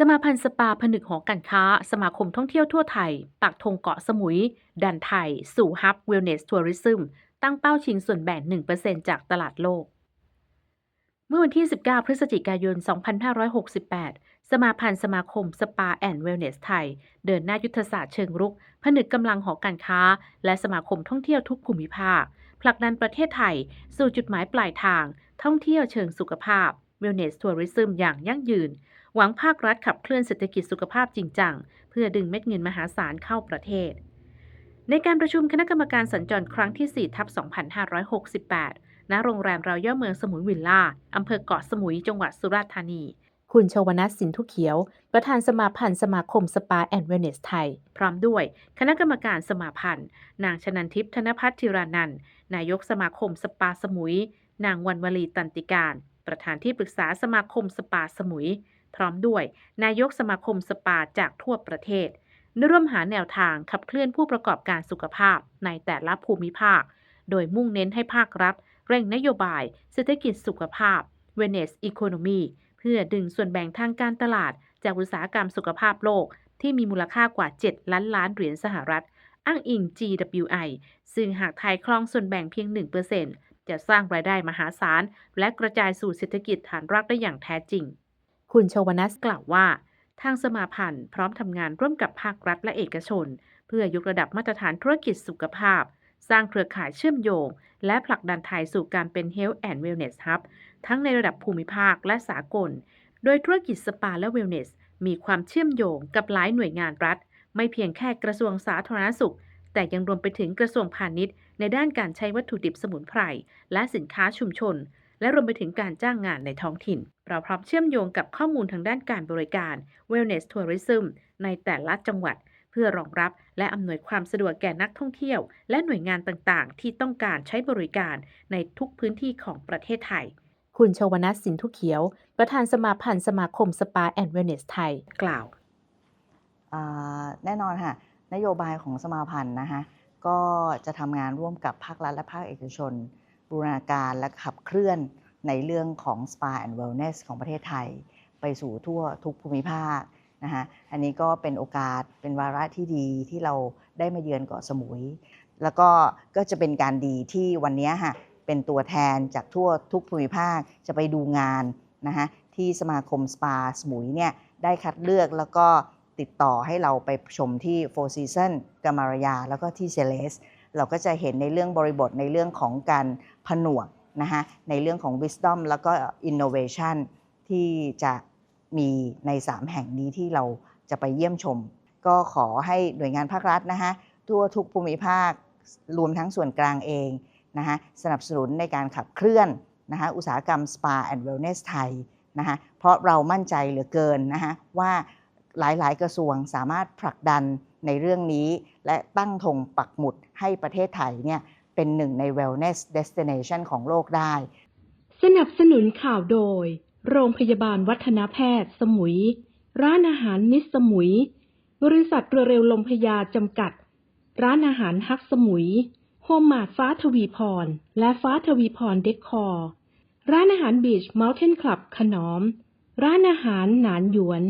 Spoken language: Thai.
สมาพันธ์สปาผนึกหอการค้า สมาคมท่องเที่ยวทั่วไทย ปักธงเกาะสมุย ดันไทย สู่ฮับเวลเนสทัวริซึมตั้งเป้าชิงส่วนแบ่ง 1%จากตลาดโลก เมื่อวันที่ 19 พฤศจิกายน 2568 สมาพันธ์สมาคมสปาแอนด์เวลเนสไทย เดินหน้ายุทธศาสตร์เชิงรุก ผนึกกำลังหอการค้า และสมาคมท่องเที่ยวทุกภูมิภาค ผลักดันประเทศไทย สู่จุดหมายปลายทาง ท่องเที่ยวเชิงสุขภาพ Wellness Tourism อย่างยั่งยืน หวังภาครัฐขับเคลื่อนเศรษฐกิจสุขภาพจริงจัง เพื่อดึงเม็ดเงินมหาศาลเข้าประเทศ ในการประชุมคณะกรรมการสัญจรครั้งที่ 4 ทับ 2568 ณ โรงแรมราวย่อเมืองสมุยวิลล่า อำเภอเกาะสมุย จังหวัดสุราษฎร์ธานีคุณชวนัทสินทุเขียว ประธานสมาพันธ์สมาคมสปาแอนด์เวลเนสไทย พร้อมด้วย คณะกรรมการสมาพันธ์ นางชนันทิพย์ธนพัฒน์ธิรานันท์นายกสมาคมสปาสมุย นางวันวลีตันติการ ประธานที่ปรึกษาสมาคมสปาสมุย พร้อมด้วย นายกสมาคมสปาจากทั่วประเทศได้ร่วมหาแนวทางขับเคลื่อนผู้ประกอบการสุขภาพในแต่ละภูมิภาค โดยมุ่งเน้นให้ภาครัฐ เร่งนโยบาย เศรษฐกิจสุขภาพ Wellness Economy เพื่อดึงส่วนแบ่งทางการตลาด จากอุตสาหกรรมสุขภาพโลก ที่มีมูลค่ากว่า 7 ล้านล้านเหรียญสหรัฐ อ้างอิง GWI ซึ่งหากไทยครองส่วนแบ่งเพียง 1% จะสร้างรายได้มหาศาล และกระจายสู่เศรษฐกิจฐานรากได้อย่างแท้จริง คุณชวนัสกล่าวว่า ทางสมาพันธ์พร้อมทำงานร่วมกับภาครัฐและเอกชน เพื่อยกระดับมาตรฐานธุรกิจสุขภาพ สร้างเครือข่ายเชื่อมโยง และผลักดันไทยสู่การเป็น Health and Wellness Hub ทั้งในระดับภูมิภาคและสากล โดยธุรกิจสปาและ Wellness มีความเชื่อมโยงกับหลายหน่วยงานรัฐ ไม่เพียงแค่กระทรวงสาธารณสุข แต่ยังรวมไปถึงกระทรวงพาณิชย์ ในด้านการใช้วัตถุดิบสมุนไพรและสินค้าชุมชน และรวมไปถึงการจ้างงานในท้องถิ่น เราพร้อมเชื่อมโยงกับข้อมูลทางด้านการบริการ Wellness Tourism ในแต่ละจังหวัด เพื่อรองรับและอำนวยความสะดวกแก่นักท่องเที่ยว และหน่วยงานต่างๆ ที่ต้องการใช้บริการในทุกพื้นที่ของประเทศไทยคุณชวนัทสินทุเขียว ประธานสมาพันธ์สมาคมสปาแอนด์เวลเนสไทย กล่าวอ่าแน่นอนค่ะ นโยบายของสมาพันธ์นะคะก็จะทำงานร่วมกับภาครัฐและภาคเอกชน บูรณาการและขับเคลื่อนในเรื่องของ Spa and Wellness ของประเทศไทย ไปสู่ทั่วทุกภูมิภาคนะคะอันนี้ก็เป็นโอกาสเป็นวาระที่ดีที่เราได้มาเยือนเกาะสมุย แล้วก็ก็จะเป็นการดีที่วันนี้ค่ะเป็นตัวแทนจากทั่วทุกภูมิภาคจะไปดูงานนะคะที่สมาคมสปาสมุยเนี่ยได้คัดเลือกแล้วก็ ติดต่อให้เราไปชมที่ Four Seasons กามารยา แล้วก็ที่เซเลสเราก็จะเห็นในเรื่องบริบทในเรื่องของการผนวกนะคะในเรื่องของ wisdom แล้วก็ innovation ที่จะมีใน 3 แห่งนี้ที่เราจะไปเยี่ยมชม ก็ขอให้หน่วยงานภาครัฐนะคะทั่วทุกภูมิภาครวมทั้งส่วนกลางเองนะคะสนับสนุนในการขับเคลื่อนนะคะอุตสาหกรรม Spa and Wellness ไทยนะคะเพราะเรามั่นใจเหลือเกินนะคะว่า หลายๆ กระทรวงสามารถผลักดันในเรื่องนี้ และตั้งธงปักหมุดให้ประเทศไทยเนี่ยเป็นหนึ่งใน wellness destination ของโลกได้ สนับสนุนข่าวโดย โรงพยาบาลวัฒนแพทย์ สมุย ร้านอาหารมิสสมุย บริษัทเรือเร็วลมพยาจำกัด ร้านอาหารฮักสมุย โฮมมาดฟ้าทวีพร และฟ้าทวีพรเดคคอร์ ร้านอาหารบีชเมลเทนคลับขนอม ร้านอาหารหนานหยวน